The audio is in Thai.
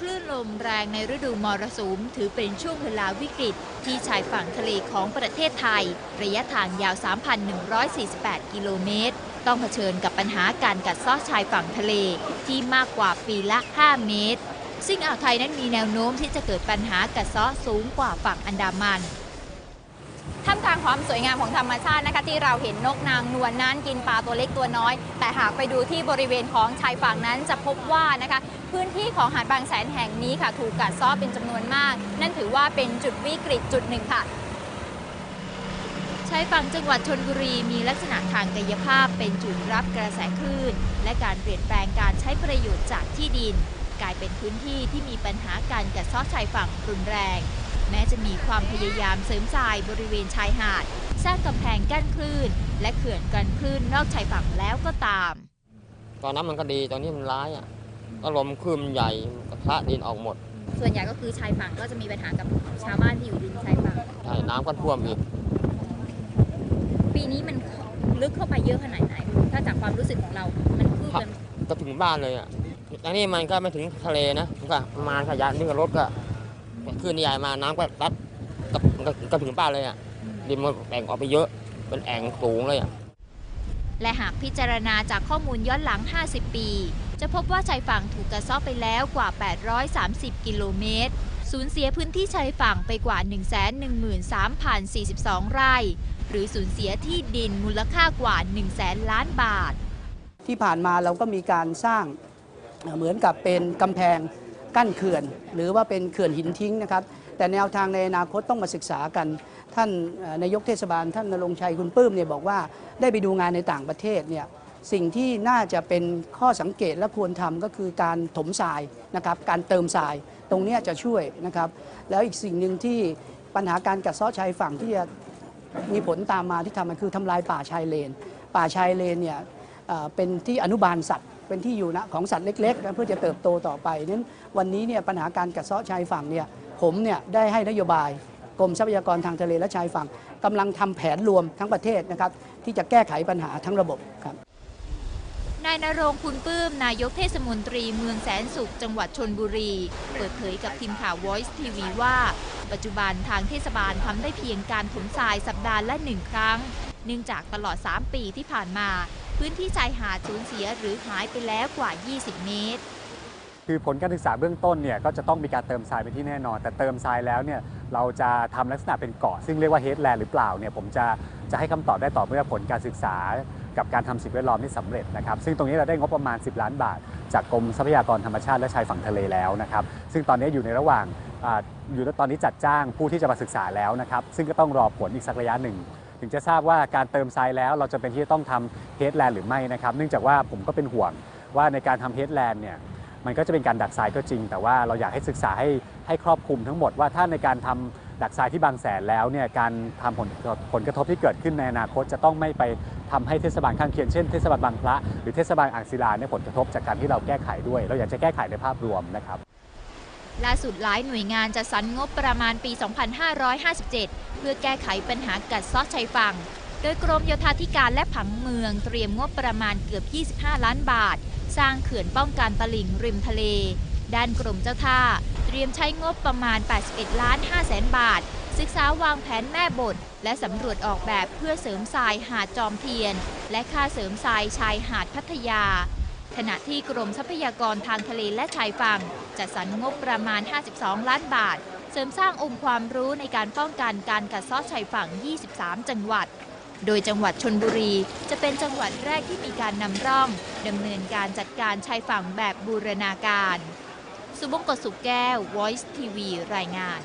คลมแรงในฤดูมรสุม ถือเป็นช่วงเวลาวิกฤต ที่ชายฝั่งทะเลของประเทศไทย ระยะทางยาว 3,148 กิโลเมตร ต้องเผชิญกับปัญหาการกัดเซาะชายฝั่งทะเลที่มากกว่าปีละ 5 เมตร ซึ่งอ่าวไทยนั้นมีแนวโน้มที่จะเกิดปัญหากัดเซาะสูงกว่าฝั่งอันดามัน ท่ามกลางความสวยงามของธรรมชาตินะคะที่เราเห็นนกนางนวลนั้นกินปลาตัวเล็กตัวน้อย แต่หากไปดูที่บริเวณของชายฝั่งนั้นจะพบว่านะคะพื้นที่ของหาดบางแสนแห่งนี้ค่ะ ถูกกัดเซ้อเป็นจำนวนมาก นั่นถือว่าเป็นจุดวิกฤตจุดหนึ่งค่ะชายฝั่งจังหวัดชนบุรีมีลักษณะทางกายภาพเป็นจุดรับกระแสคลื่น และการเปลี่ยนแปลงการใช้ประโยชน์จากที่ดิน กลายเป็นพื้นที่ที่มีปัญหาการกัดเซาะชายฝั่งรุนแรง แม้จะมีความพยายามเสริมทรายบริเวณชายหาด สร้างกำแพงกั้นคลื่น และเขื่อนกันคลื่นนอกชายฝั่งแล้วก็ตาม ตอนนั้นมันก็ดีตอนนี้มันร้ายอะก็ลมคลื่นมันใหญ่กระทะดินออกหมด ส่วนใหญ่ก็คือชายฝั่งก็จะมีปัญหากับชาวบ้านที่อยู่ริมชายฝั่งใช่น้ำก็ท่วมอีก ปีนี้มันลึกเข้าไปเยอะขนาดไหน ถ้าจากความรู้สึกของเรา มันคืบครับกันก็ถึงบ้านเลยอะอันนี้มันก็ไม่ถึงทะเลนะมันก็ประมาณขยะนี่ก็รถก็ คลื่นใหญ่มาน้ำก็รัดก็ก็ก็ถึงบ้านเลยอะดินมันแบ่งออกไปเยอะเป็นแอ่งสูงเลยอะและหากพิจารณาจากข้อมูลย้อนหลัง 50 ปี จะพบว่าชายฝั่งถูกกระเซาะไปแล้วกว่า 830 กิโลเมตร สูญเสียพื้นที่ชายฝั่งไปกว่า 113,042 ไร่ หรือสูญเสียที่ดินมูลค่ากว่า1แสนล้านบาท ที่ผ่านมาเราก็มีการสร้างเอ่อเหมือนกับเป็นกำแพง กั้นเขื่อน หรือว่าเป็นเขื่อนหินทิ้งนะครับ แต่แนวทางในอนาคตต้องมาศึกษากัน ท่านนายกเทศบาล ท่านนรงชัยคุณปื้มเนี่ยบอกว่าได้ไปดูงานในต่างประเทศเนี่ยสิ่งที่น่าจะเป็นข้อสังเกตและควรทำก็คือการถมทรายนะครับการเติมทรายตรงนี้จะช่วยนะครับ แล้วอีกสิ่งหนึ่งที่ปัญหาการกัดเซาะชายฝั่งที่จะมีผลตามมาที่ทำมันคือทำลายป่าชายเลน ป่าชายเลนเนี่ยเอ่อเป็นที่อนุบาลสัตว์ เป็นที่อยู่นะของสัตว์เล็กๆ เพื่อจะเติบโตต่อไปนั้นวันนี้เนี่ยปัญหาการกัดเซาะชายฝั่งเนี่ยผมเนี่ยได้ให้นโยบายกรมทรัพยากรทางทะเลและชายฝั่งกำลังทำแผนรวมทั้งประเทศนะครับที่จะแก้ไขปัญหาทั้งระบบครับนายนรงคุณปื้ม นายกเทศมนตรีเมืองแสนสุข จังหวัดชนบุรี เปิดเผยกับทีมข่าว Voice TV ว่า ปัจจุบันทางเทศบาลทำได้เพียงการถมทรายสัปดาห์ละหนึ่งครั้ง เนื่องจากตลอด 3 ปีที่ผ่านมา พื้นที่ชายหาดสูญเสียหรือหายไปแล้วกว่า 20 เมตร คือผลการศึกษาเบื้องต้นเนี่ยก็จะต้องมีการเติมทรายเป็นที่แน่นอน แต่เติมทรายแล้วเนี่ยเราจะทำลักษณะเป็นเกาะซึ่งเรียกว่าเฮดแลนด์หรือเปล่าเนี่ยผมจะจะให้คำตอบได้ต่อเมื่อผลการศึกษากับการทำสิ่งแวดล้อมที่สำเร็จนะครับ ซึ่งตรงนี้เราได้งบประมาณ 10 ล้านบาท จากกรมทรัพยากรธรรมชาติและชายฝั่งทะเลแล้วนะครับ ซึ่งตอนนี้อยู่ในระหว่างออยู่ตอนนี้จัดจ้างผู้ที่จะมาศึกษาแล้วนะครับ ซึ่งก็ต้องรอผลอีกสักระยะหนึ่ง ถึงจะทราบว่าการเติมทรายแล้ว เราจะเป็นที่จะต้องทำเฮดแลนด์หรือไม่นะครับ เนื่องจากว่าผมก็เป็นห่วงว่าในการทำเฮดแลนด์เนี่ยมันก็จะเป็นการดักทรายก็จริง แต่ว่าเราอยากให้ศึกษาให้ให้ครอบคลุมทั้งหมดว่าถ้าในการทำดักทรายที่บางแสนแล้วเนี่ยการทำผลผลกระทบที่เกิดขึ้นในอนาคต จะต้องไม่ไปทำให้เทศบาลข้างเคียงเช่นเทศบาลบางพระหรือเทศบาลอ่างศิลาเนี่ยผลกระทบจากการที่เราแก้ไขด้วย เราอยากจะแก้ไขในภาพรวมนะครับ ล่าสุดหลายหน่วยงานจะสรรงบประมาณปี 2557 เพื่อแก้ไขปัญหากัดเซาะชายฝั่ง โดยกรมโยธาธิการและผังเมืองเตรียมงบประมาณเกือบ 25 ล้านบาท สร้างเขื่อนป้องกันตลิ่งริมทะเล ด้านกรมเจ้าท่า เตรียมใช้งบประมาณ 81 ล้าน5แสนบาท ศึกษาวางแผนแม่บท และสำรวจออกแบบเพื่อเสริมทรายหาดจอมเทียน และค่าเสริมทรายชายหาดพัทยา ขณะที่กรมทรัพยากรทางทะเลและชายฝั่งจัดสรรงบประมาณ 52 ล้านบาท เสริมสร้างองค์ความรู้ในการป้องกันการกัดเซาะชายฝั่ง 23 จังหวัด โดยจังหวัดชนบุรีจะเป็นจังหวัดแรกที่มีการนำร่องดำเนินการจัดการชายฝั่งแบบบูรณาการ สุบงกตสุขแก้ว Voice TV รายงาน